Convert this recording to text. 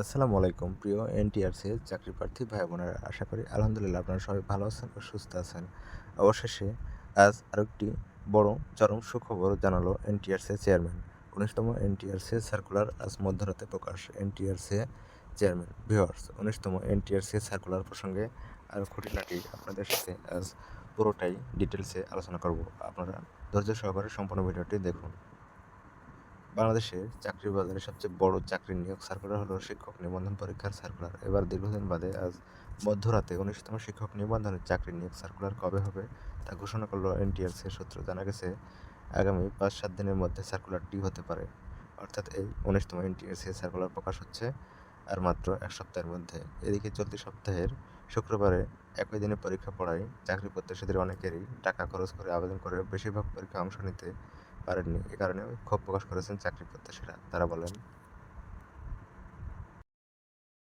আসসালামু আলাইকুম, প্রিয় এনটিআরসি চাকরি প্রার্থী ভাই বোনেরা। আশা করি আলহামদুলিল্লাহ আপনারা সবাই ভালো আছেন ও সুস্থ আছেন। অবশেষে আজ আরেকটি বড় চরম সুখবর জানালো এনটিআরসি চেয়ারম্যান। উনিশতম এনটিআরসি সার্কুলার আজ মধ্যরাতে প্রকাশ। এনটিআরসি চেয়ারম্যান ভিওয়ার্স উনিশতম এনটিআরসি সার্কুলার প্রসঙ্গে আর খুঁটিনাটি আপনাদের সাথে আজ পুরোটাই ডিটেলসে আলোচনা করব। আপনারা ধৈর্য সহকারে সম্পূর্ণ ভিডিওটি দেখুন। বাংলাদেশে চাকরি বাজারে সবচেয়ে বড় চাকরি নিয়োগ সার্কুলার হলো শিক্ষক নিবন্ধন পরীক্ষার সার্কুলার। এবার দীর্ঘদিন বাদে আজ মধ্যরাতে উনিশতম শিক্ষক নিবন্ধনের চাকরি নিয়োগ সার্কুলার কবে হবে তা ঘোষণা করল এনটিআরসি সূত্র। জানা গেছে, আগামী পাঁচ সাত দিনের মধ্যে সার্কুলারটি হতে পারে। অর্থাৎ এই উনিশতম এনটিআরসি সার্কুলার প্রকাশ হচ্ছে আর মাত্র এক সপ্তাহের মধ্যে। এদিকে চলতি সপ্তাহের শুক্রবারে একই দিনে পরীক্ষা পড়ায় চাকরি প্রত্যাশীদের অনেকেরই টাকা খরচ করে আবেদন করে বেশিরভাগ পরীক্ষায় অংশ নিতে পারেননি এ কারণে ক্ষোভ প্রকাশ করেছেন চাকরি প্রত্যাশীরা। তারা বলেন